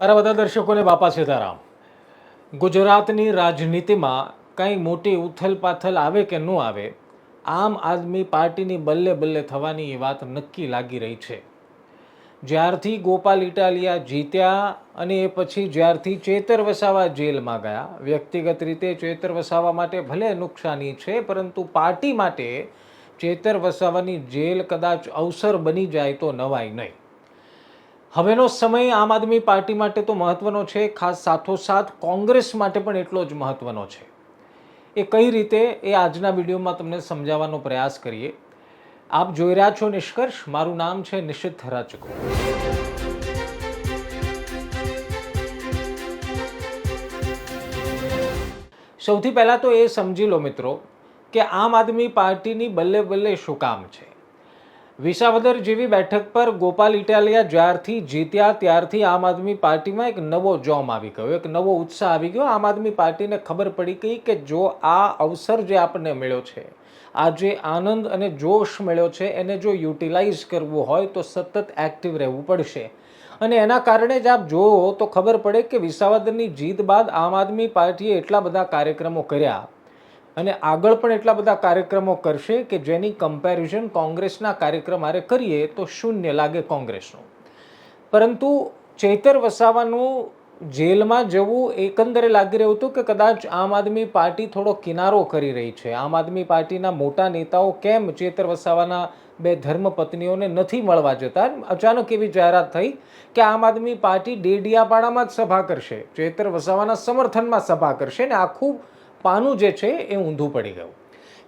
મારા બધા દર્શકોને બાપા સીતારામ, ગુજરાતની રાજનીતિમાં કંઈ મોટી ઉથલ આવે કે ન આવે, આમ આદમી પાર્ટીની બલ્લે બલ્લે થવાની એ વાત નક્કી લાગી રહી છે. જ્યારથી ગોપાલ ઇટાલિયા જીત્યા અને એ પછી જ્યારથી ચેતર વસાવા જેલમાં ગયા, વ્યક્તિગત રીતે ચેતર વસાવા માટે ભલે નુકસાની છે, પરંતુ પાર્ટી માટે ચેતર વસાવાની જેલ કદાચ અવસર બની જાય તો નવાય નહીં. હવેનો સમય આમ આદમી પાર્ટી માટે તો મહત્વનો છે, ખાસ સાથોસાથ કોંગ્રેસ માટે પણ એટલો જ મહત્વનો છે. એ કઈ રીતે એ આજના વિડીયોમાં તમને સમજાવવાનો પ્રયાસ કરીએ. આપ જોઈ રહ્યા છો નિષ્કર્ષ. મારું નામ છે નિશિત રાજકો સૌથી પહેલાં તો એ સમજી લો મિત્રો કે આમ આદમી પાર્ટીની બલ્લે બલ્લે શું કામ છે? વિસાવદર જેવી બેઠક પર ગોપાલ ઇટાલિયા જ્યારથી જીત્યા, ત્યારથી આમ આદમી પાર્ટીમાં એક નવો જોમ આવી ગયો, એક નવો ઉત્સાહ આવી ગયો. આમ આદમી પાર્ટીને ખબર પડી ગઈ કે જો આ અવસર જે આપણને મળ્યો છે, આ જે આનંદ અને જોશ મળ્યો છે, એને જો યુટિલાઇઝ કરવું હોય તો સતત એક્ટિવ રહેવું પડશે. અને એના કારણે જ આપ જુઓ તો ખબર પડે કે વિસાવદરની જીત બાદ આમ આદમી પાર્ટીએ એટલા બધા કાર્યક્રમો કર્યા. અને આગળ પણ એટલા બધા કાર્યક્રમો કરશે કે જેની કમ્પેરિઝન કોંગ્રેસના કાર્યક્રમ મારે કરીએ તો શૂન્ય લાગે કોંગ્રેસનું. પરંતુ ચૈતર વસાવાનું જેલમાં જવું એકંદરે લાગી રહ્યું હતું કે કદાચ આમ આદમી પાર્ટી થોડો કિનારો કરી રહી છે. આમ આદમી પાર્ટીના મોટા નેતાઓ કેમ ચેતર વસાવાના બે ધર્મપત્નીઓને નથી મળવા જતા? અચાનક એવી જાહેરાત થઈ કે આમ આદમી પાર્ટી ડેડિયાપાડામાં જ સભા કરશે. ચેતર વસાવાના સમર્થનમાં સભા કરશે ને આખું પાનું જે છે એ ઊંધું પડી ગયું.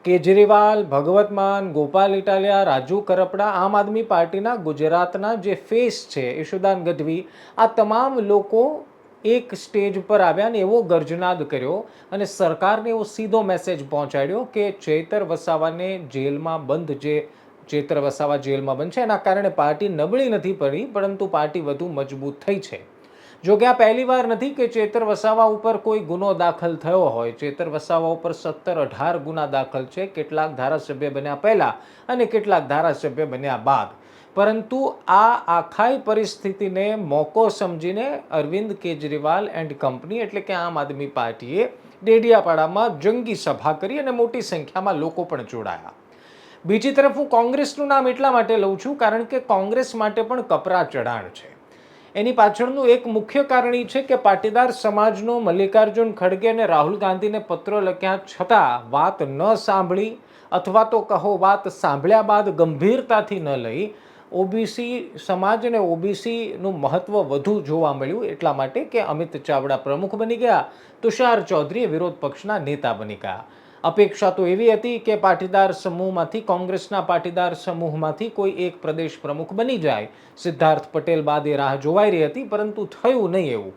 કેજરીવાલ, ભગવત માન, ગોપાલ ઇટાલિયા, રાજુ કરપડા, આમ આદમી પાર્ટીના ગુજરાતના જે ફેસ છે યશુદાન ગઢવી, આ તમામ લોકો એક સ્ટેજ પર આવ્યા અને એવો ગર્જનાદ કર્યો અને સરકારને એવો સીધો મેસેજ પહોંચાડ્યો કે ચેતર વસાવાને જેલમાં બંધ જે, ચેતર વસાવા જેલમાં બંધ છે. એના કારણે પાર્ટી નબળી નથી પડી, પરંતુ પાર્ટી વધુ મજબૂત થઈ છે. જો કે આ પહેલી વાર નથી કે ચેતર વસાવા ઉપર કોઈ ગુનો દાખલ થયો હોય. ચેતર વસાવા ઉપર સત્તર અઢાર ગુના દાખલ છે. કેટલાક ધારાસભ્ય બન્યા પહેલા અને કેટલાક ધારાસભ્ય બન્યા બાદ. પરંતુ આ આખાઈ પરિસ્થિતિને મોકો સમજીને અરવિંદ કેજરીવાલ એન્ડ કંપની એટલે કે આમ આદમી પાર્ટીએ ડેડિયાપાડામાં જંગી સભા કરી અને મોટી સંખ્યામાં લોકો પણ જોડાયા. બીજી તરફ હું કોંગ્રેસનું નામ એટલા માટે લઉં છું કારણ કે કોંગ્રેસ માટે પણ કપરા ચઢાણ છે. એની પાછળનું એક મુખ્ય કારણ એ છે કે પાટીદાર સમાજનો મલ્લિકાર્જુન ખડગે અને રાહુલ ગાંધીને પત્રો લખ્યા છતાં વાત ન સાંભળી અથવા તો કહો વાત સાંભળ્યા બાદ ગંભીરતાથી ન લઈ. ઓબીસી સમાજ અને ઓબીસીનું મહત્વ વધુ જોવા મળ્યું. એટલા માટે કે અમિત ચાવડા પ્રમુખ બની ગયા, તુષાર ચૌધરી વિરોધ પક્ષના નેતા બની ગયા. અપેક્ષા તો એવી હતી કે પાટીદાર સમૂહમાંથી, કોંગ્રેસના પાટીદાર સમૂહમાંથી કોઈ એક પ્રદેશ પ્રમુખ બની જાય. સિદ્ધાર્થ પટેલ બાદ એ રાહ જોવાઈ રહી હતી, પરંતુ થયું નહીં એવું.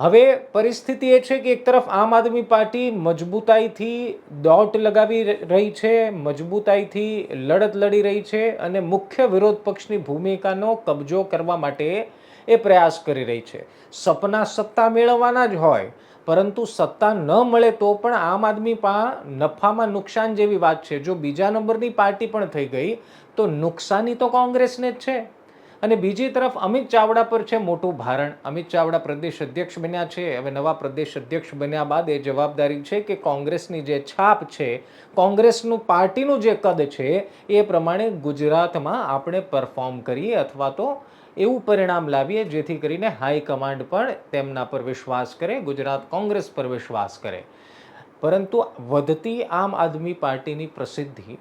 હવે પરિસ્થિતિ એ છે કે એક તરફ આમ આદમી પાર્ટી મજબૂતાઈથી દોટ લગાવી રહી છે, મજબૂતાઈથી લડત લડી રહી છે અને મુખ્ય વિરોધ પક્ષની ભૂમિકાનો કબજો કરવા માટે એ પ્રયાસ કરી રહી છે. સપના સત્તા મેળવવાના જ હોય પરંતુ સત્તા ન મળે તો પણ આમ આદમી પા નફામાં નુકસાન જેવી વાત છે. જો બીજા નંબરની પાર્ટી પણ થઈ ગઈ, તો નુકસાની તો કોંગ્રેસને જ છે. અને બીજી તરફ અમિત ચાવડા પર છે મોટું ભારણ. અમિત ચાવડા પ્રદેશ અધ્યક્ષ બન્યા છે. હવે નવા પ્રદેશ અધ્યક્ષ બન્યા બાદ એ જવાબદારી છે કે કોંગ્રેસની જે છાપ છે, કોંગ્રેસનું પાર્ટીનું જે કદ છે, એ પ્રમાણે ગુજરાતમાં આપણે પરફોર્મ કરીએ અથવા તો એવું પરિણામ લાવીએ જેથી કરીને હાઈકમાન્ડ પણ તેમના પર વિશ્વાસ કરે, ગુજરાત કોંગ્રેસ પર વિશ્વાસ કરે. પરંતુ વધતી આમ આદમી પાર્ટીની પ્રસિદ્ધિ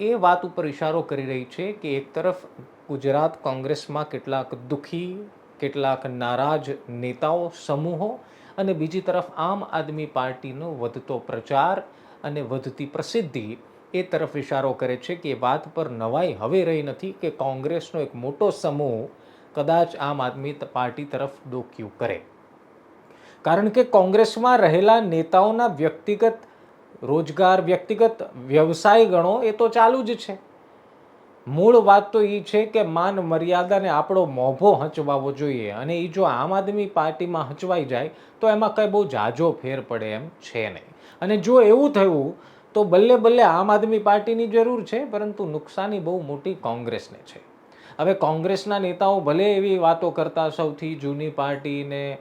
એ વાત ઉપર ઇશારો કરી રહી છે કે એક તરફ ગુજરાત કોંગ્રેસમાં કેટલાક દુઃખી, કેટલાક નારાજ નેતાઓ, સમૂહો અને બીજી તરફ આમ આદમી પાર્ટીનો વધતો પ્રચાર અને વધતી પ્રસિદ્ધિ એ તરફ ઇશારો કરે છે કે વાત પર નવાઈ હવે રહી નથી કે કોંગ્રેસનો એક મોટો સમૂહ કદાચ આમ આદમી પાર્ટી તરફ ડોક્યું કરે. કારણ કે કોંગ્રેસમાં રહેલા નેતાઓના વ્યક્તિગત રોજગાર, વ્યક્તિગત વ્યવસાય ગણો એ તો ચાલુ જ છે. મૂળ વાત તો એ છે કે માન મર્યાદાને આપણો મોભો હંચવાવો જોઈએ અને એ જો આમ આદમી પાર્ટીમાં હચવાઈ જાય તો એમાં કંઈ બહુ જાજો ફેર પડે એમ છે નહીં. અને જો એવું થયું તો બલ્લે બલ્લે આમ આદમી પાર્ટીની જરૂર છે, પરંતુ નુકસાની બહુ મોટી કોંગ્રેસને છે. હવે કોંગ્રેસના નેતાઓ ભલે એવી વાતો કરતા સૌથી જૂની પાર્ટીને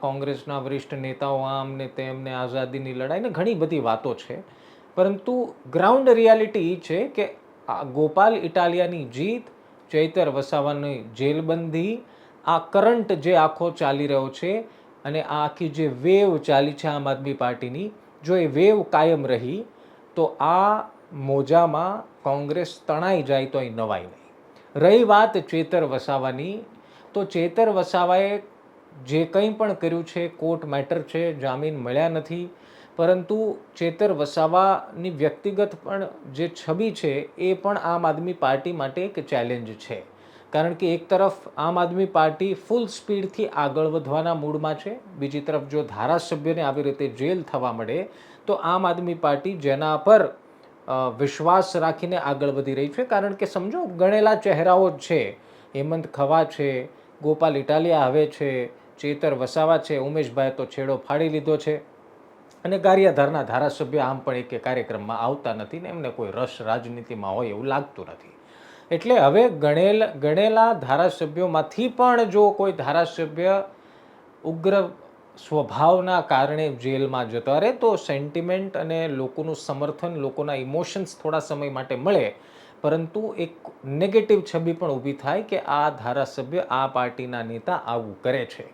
કોંગ્રેસના વરિષ્ઠ નેતાઓ આમ ને તેમને આઝાદીની લડાઈને ઘણી બધી વાતો છે. પરંતુ ગ્રાઉન્ડ રિયાલિટી એ છે કે આ ગોપાલ ઇટાલિયાની જીત, ચૈતર વસાવાની જેલબંધી, આ કરંટ જે આખો ચાલી રહ્યો છે અને આ આખી જે વેવ ચાલી છે આમ આદમી પાર્ટીની, જો એ વેવ કાયમ રહી, તો આ મોજામાં કોંગ્રેસ તણાઈ જાય તો અહીં નવાઈ નહીં. રહી વાત ચેતર વસાવાની, તો ચેતર વસાવાએ જે કંઈ પણ કર્યું છે, કોર્ટ મેટર છે, જામીન મળ્યા નથી પરંતુ ચેતર વસાવાની વ્યક્તિગત પણ જે છબી છે, એ પણ આમ આદમી પાર્ટી માટે એક ચેલેન્જ છે. કારણ કે એક તરફ આમ આદમી પાર્ટી ફૂલ સ્પીડથી આગળ વધવાના મૂડમાં છે, બીજી તરફ જો ધારાસભ્યને આવી રીતે જેલ થવા મળે, તો આમ આદમી પાર્ટી જેના પર વિશ્વાસ રાખીને આગળ વધી રહી છે. કારણ કે સમજો, ગણેલા ચહેરાઓ જ છે. હેમંત ખવા છે, ગોપાલ ઇટાલિયા આવે છે, ચેતર વસાવા છે ઉમેશભાઈ તો છેડો ફાડી લીધો છે. અને ગારિયાધારના ધારાસભ્ય આમ પણ એક કાર્યક્રમમાં આવતા નથી ને એમને કોઈ રસ રાજનીતિમાં હોય એવું લાગતું નથી. એટલે હવે ગણેલ, ગણેલા ધારાસભ્યોમાંથી પણ જો કોઈ ધારાસભ્ય ઉગ્ર સ્વભાવના કારણે જેલમાં જતા રહે તો સેન્ટિમેન્ટ અને લોકોનું સમર્થન, લોકોના ઇમોશન્સ થોડા સમય માટે મળે, પરંતુ એક નેગેટિવ છબી પણ ઊભી થાય કે આ ધારાસભ્ય આ પાર્ટીના નેતા આવું કરે છે.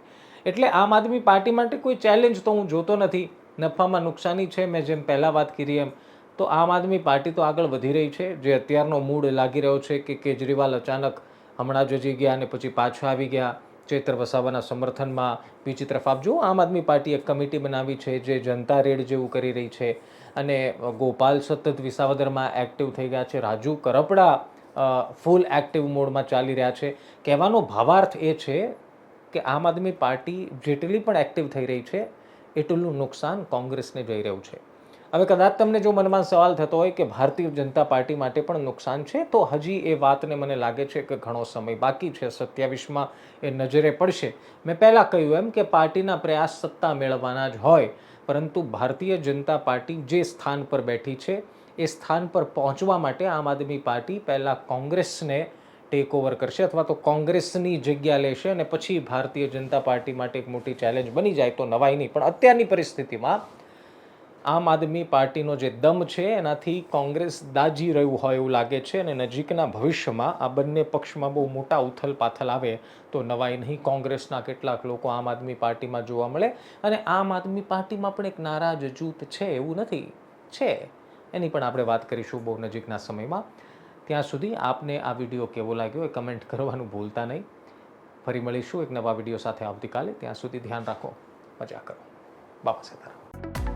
એટલે આમ આદમી પાર્ટી માટે કોઈ ચેલેન્જ તો હું જોતો નથી. નફામાં નુકસાની છે, મેં જેમ પહેલાં વાત કરી એમ. તો આમ આદમી પાર્ટી તો આગળ વધી રહી છે. જે અત્યારનો મૂડ લાગી રહ્યો છે કે કેજરીવાલ અચાનક હમણાં જજી ગયા અને પછી પાછા આવી ગયા. ચેતર વસાવાના સમર્થનમાં બીજી તરફ આપ જુઓ, આમ આદમી પાર્ટી એક કમિટી બનાવી છે જે જનતા રેડ જેવું કરી રહી છે. અને ગોપાલ સતત વિસાવદરમાં એક્ટિવ થઈ ગયા છે. રાજુ કરપડા ફૂલ એક્ટિવ મોડમાં ચાલી રહ્યા છે. કહેવાનો ભાવાર્થ એ છે કે આમ આદમી પાર્ટી જેટલી પણ એક્ટિવ થઈ રહી છે એટલું નુકસાન કોંગ્રેસને જઈ રહ્યું છે. હવે કદાચ તમને જો મનમાં સવાલ થતો હોય કે ભારતીય જનતા પાર્ટી માટે પણ નુકસાન છે, તો હજી એ વાતને મને લાગે છે કે ઘણો સમય બાકી છે. સત્યાવીસમાં એ નજરે પડશે. મેં પહેલાં કહ્યું એમ કે પાર્ટીના પ્રયાસ સત્તા મેળવવાના જ હોય, પરંતુ ભારતીય જનતા પાર્ટી જે સ્થાન પર બેઠી છે, એ સ્થાન પર પહોંચવા માટે આમ આદમી પાર્ટી પહેલાં કોંગ્રેસને ટેક ઓવર કરશે અથવા તો કોંગ્રેસની જગ્યા લેશે અને પછી ભારતીય જનતા પાર્ટી માટે એક મોટી ચેલેન્જ બની જાય તો નવાઈ નહીં પણ અત્યારની પરિસ્થિતિમાં આમ આદમી પાર્ટીનો જે દમ છે, એનાથી કોંગ્રેસ દાજી રહ્યું હોય એવું લાગે છે અને નજીકના ભવિષ્યમાં આ બંને પક્ષમાં બહુ મોટા ઉથલ પાથલ આવે તો નવાઈ નહીં. કોંગ્રેસના કેટલાક લોકો આમ આદમી પાર્ટીમાં જોવા મળે અને આમ આદમી પાર્ટીમાં પણ એક નારાજ જૂથ છે એવું નથી. છે. એની પણ આપણે વાત કરીશું બહુ નજીકના સમયમાં. ત્યાં સુધી આપને આ વીડિયો કેવો લાગ્યો એ કમેન્ટ કરવાનું ભૂલતા નહીં. ફરી મળીશું એક નવા વીડિયો સાથે આવતીકાલે. ત્યાં સુધી ધ્યાન રાખો. મજા કરો. બાપા સીતારામ.